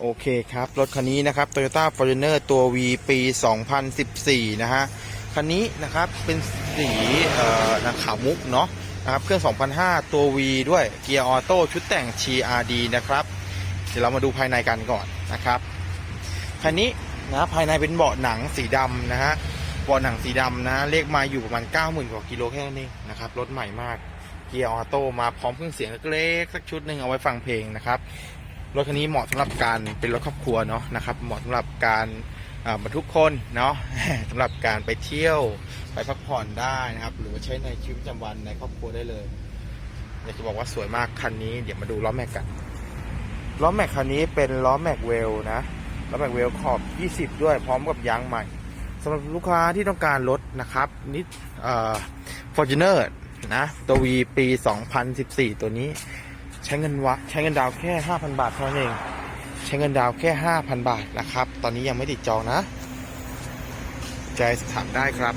โอเคครับ รถคันนี้นะครับ Toyota Fortuner ตัว V ปี 2014 นะฮะ คันนี้นะครับเป็นสีเอ่อนะขาวมุกเนาะนะครับ เครื่อง 2005 ตัว V ด้วย เกียร์ออโต้ชุดแต่ง TRD นะครับ เดี๋ยวเรามาดูภายในกันก่อนนะครับ คันนี้นะภายในเป็นเบาะหนังสีดำนะฮะ เบาะหนังสีดำนะเลขมาอยู่ประมาณ 90,000 กว่ากิโลแค่นั้นเองนะครับ รถใหม่มาก เกียร์ออโต้มาพร้อมเครื่องเสียงเล็กๆสักชุดหนึ่งเอาไว้ฟังเพลงนะครับ รถคันนี้เหมาะสำหรับการเป็นรถครอบครัวเนาะนะครับ เหมาะสำหรับการบรรทุกคนเนาะสำหรับการไปเที่ยวไปพักผ่อนได้นะครับ หรือว่าใช้ในชีวิตประจำวันในครอบครัวได้เลยอยากจะบอกว่าสวยมากคันนี้เดี๋ยวมาดูล้อแม็กกันล้อแม็กคันนี้เป็นล้อแม็กเวลนะล้อแม็กเวลขอบ 20 ด้วยพร้อมกับยางใหม่สำหรับลูกค้าที่ต้องการรถนะครับนิดฟอร์จูเนอร์นะตัววีปี 2014 ตัวนี้ ใช้เงินวะใช้เงินดาวแค่ 5,000 บาทเท่านั้นเอง ใช้เงินดาวแค่ 5,000 บาทนะครับ ตอนนี้ยังไม่ติดจองนะ ใจสถามได้ครับ